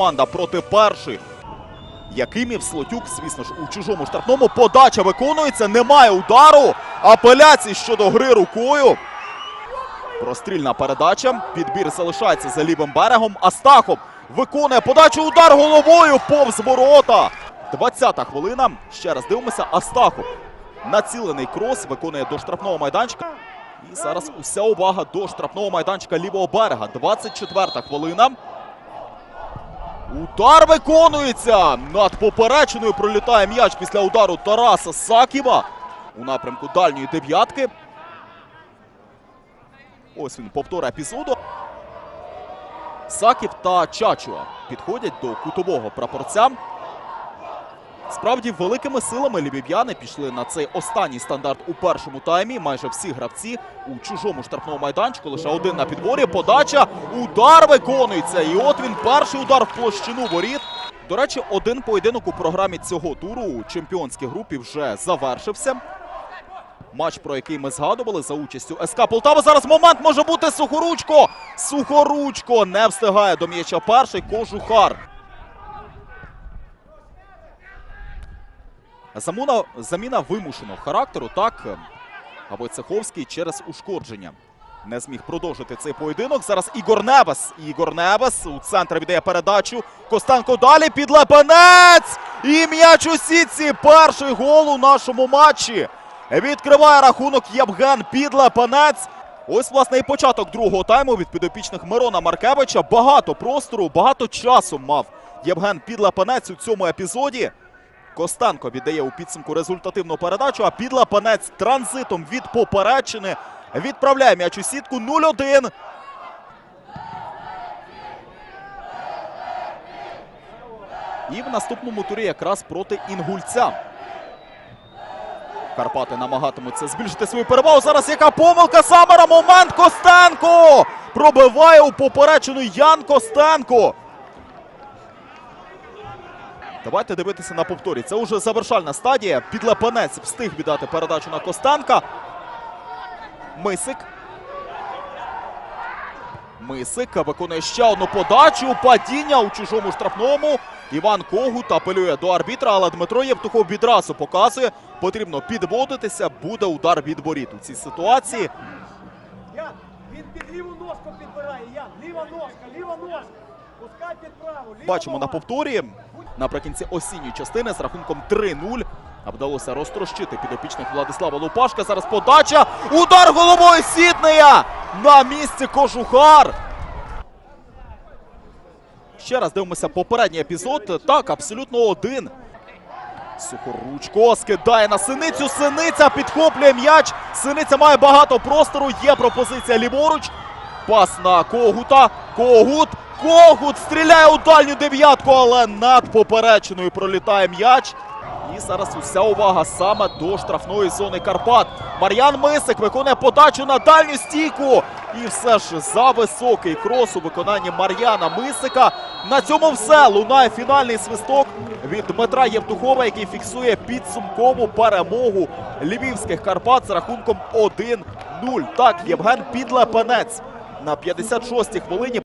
команда проти перших. Якимів Слотюк, звісно ж, у чужому штрафному. Подача виконується, немає удару. Апеляції щодо гри рукою. Прострільна передача. Підбір залишається за лівим берегом. Астахов виконує подачу. Удар головою повз ворота. 20-та хвилина. Ще раз дивимося. Астахов. Націлений крос виконує до штрафного майданчика. І зараз уся увага до штрафного майданчика лівого берега. 24-та хвилина. Удар виконується. Над попереченою пролітає м'яч після удару Тараса Саківа у напрямку дальньої дев'ятки. Ось він повтор епізоду. Саків та Чачуа підходять до кутового прапорця. Справді, великими силами львів'яни пішли на цей останній стандарт у першому таймі. Майже всі гравці у чужому штрафному майданчику. Лише один на підборі. Подача. Удар виконується. І от він перший удар в площину воріт. До речі, один поєдинок у програмі цього туру у чемпіонській групі вже завершився. Матч, про який ми згадували за участю СК Полтава. Зараз момент може бути Сухоручко. Сухоручко не встигає до м'яча перший. Кожухар. Замуна, заміна вимушеного характеру, так. А Войцеховський через ушкодження не зміг продовжити цей поєдинок. Зараз Ігор Небес. Ігор Небес у центр віддає передачу. Костенко далі під Лепенець. І м'яч у сітці. Перший гол у нашому матчі. Відкриває рахунок Євген Підлепенець. Ось, власне, і початок другого тайму від підопічних Мирона Маркевича. Багато простору, багато часу мав Євген Підлепенець у цьому епізоді. Костенко віддає у підсумку результативну передачу, а Підлапанець транзитом від поперечини відправляє м'яч у сітку 0-1. І в наступному турі якраз проти Інгульця. Карпати намагатимуться збільшити свою перевагу. Зараз яка помилка Самара. Момент Костенко! Пробиває у поперечину Ян Костенко. Давайте дивитися на повторі. Це вже завершальна стадія. Підлепенець встиг віддати передачу на Костенка. Мисик. Мисик виконує ще одну подачу. Падіння у чужому штрафному. Іван Когут апелює до арбітра, але Дмитро Євтухов відразу показує. Потрібно підводитися. Буде удар від воріт у цій ситуації. Ян, він під ліву ножку підбирає. Ян, ліва ножка, ліва ножка. Бачимо на повторі. Наприкінці осінньої частини з рахунком 3-0. А вдалося розтрощити підопічних Владислава Лупашка. Зараз подача. Удар головою Сіднея! На місці Кожухар. Ще раз дивимося попередній епізод. Так, абсолютно один. Сухоручко скидає на синицю. Синиця підхоплює м'яч. Синиця має багато простору. Є пропозиція ліворуч. Пас на Когута. Когут. Когут стріляє у дальню дев'ятку, але над поперечиною пролітає м'яч. І зараз уся увага саме до штрафної зони Карпат. Мар'ян Мисик виконує подачу на дальню стійку. І все ж за високий крос у виконанні Мар'яна Мисика. На цьому все. Лунає фінальний свисток від Дмитра Євтухова, який фіксує підсумкову перемогу львівських Карпат з рахунком 1-0. Так, Євген Підлепенець на 56-й хвилині